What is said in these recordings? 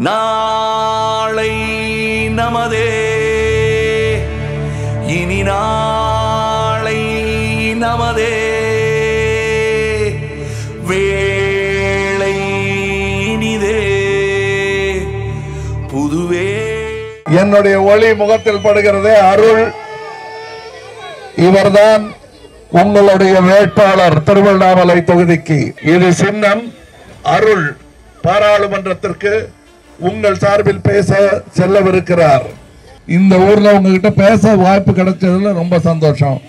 நாளை நமதே. இனி நாளை நமதே. வேளை இனிதே. புதுவே. என்னுடைய ஒளி முகத்தில் படுகிறது அருள். இவர்தான் உங்களுடைய வேட்பாளர் திருவண்ணாமலை தொகுதிக்கு. இது சின்னம் அருள் பாராளுமன்றத்திற்கு உங்கள் சார்பில் பேச செல்லவிருக்கிறார். இந்த ஊர்ல உங்ககிட்ட பேச வாய்ப்பு கிடைச்சதுல ரொம்ப சந்தோஷம்.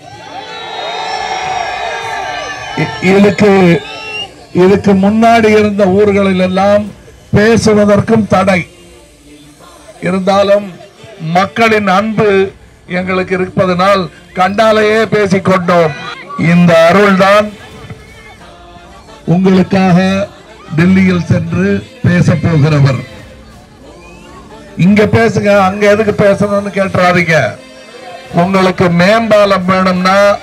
இதுக்கு இதுக்கு முன்னாடி இருந்த ஊர்களில் எல்லாம் பேசுவதற்கும் தடை. இருந்தாலும் மக்களின் அன்பு எங்களுக்கு இருப்பதனால் கண்டாலேயே பேசிக்கொண்டோம் இந்த அருள்தான் உங்களுக்காக டெல்லியில் சென்று பேச போகிறவர். இங்க பேசுங்க அங்க எதுக்கு பேசணும்னு கேட்டுறாதீங்க. உங்களுக்கு மேம்பாலம் வேணும்னா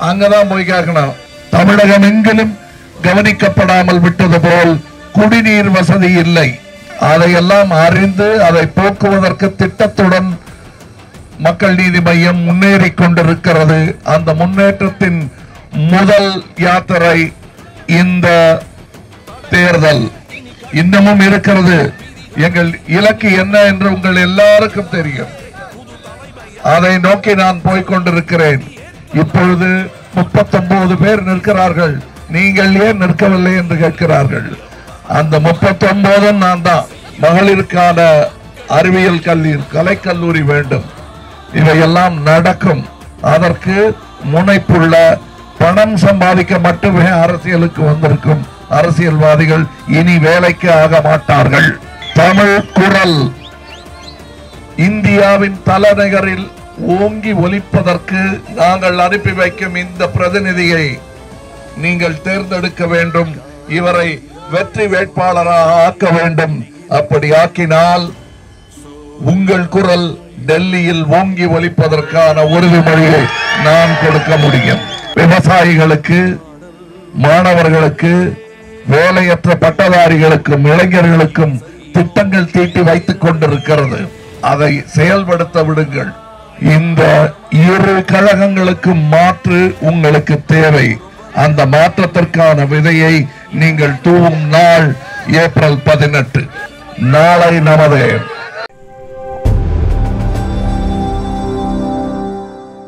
அங்கதான் போய் கேட்கணும். தமிழகம் எங்கிலும் கவனிக்கப்படாமல் விட்டது போல் குடிநீர் வசதி இல்லை. அதையெல்லாம் அறிந்து அதை போக்குவதற்கு திட்டத்துடன் மக்கள் நீதி மையம் முன்னேறி கொண்டிருக்கிறது. அந்த முன்னேற்றத்தின் முதல் யாத்திரை இந்த தேர்தல். இன்னமும் இருக்கிறது. எங்கள் இலக்கு என்ன என்று உங்கள் எல்லாருக்கும் தெரியும். அதை நோக்கி நான் போய்கொண்டிருக்கிறேன் இப்பொழுது 39 பேர் நிற்கிறார்கள். நீங்கள் ஏன் நிற்கவில்லை என்று கேட்கிறார்கள். அந்த 39 நான் தான். மகளிருக்கான அறிவியல் கல்வி கலைக்கல்லூரி வேண்டும். இவையெல்லாம் நடக்கும். அதற்கு முனைப்புள்ள பணம் சம்பாதிக்க மட்டுமே அரசியலுக்கு வந்திருக்கும். அரசியல்வாதிகள் இனி வேலைக்கு ஆக மாட்டார்கள். தமிழ் குரல். இந்தியாவின் தலைநகரில் ஓங்கி ஒலிப்பதற்கு நாங்கள் அனுப்பி வைக்கும் இந்த பிரதிநிதியை நீங்கள் தேர்ந்தெடுக்க வேண்டும். இவரை வெற்றி வேட்பாளராக ஆக்க வேண்டும். அப்படி ஆக்கினால் உங்கள் குரல் டெல்லியில் ஓங்கி ஒலிப்பதற்கான உறுதிமொழியை நான் கொடுக்க முடியும். விவசாயிகளுக்கு மாணவர்களுக்கு வேலையற்ற பட்டதாரிகளுக்கும் இளைஞர்களுக்கும் திட்டங்கள் தீட்டி வைத்துக் கொண்டிருக்கிறது. அதை செயல்படுத்த விடுங்கள். இந்த இரு கழகங்களுக்கு மாற்று உங்களுக்கு தேவை. அந்த மாற்றத்திற்கான விதையை நீங்கள் தூவும் நாள் ஏப்ரல் பதினெட்டு. நாளை நமது.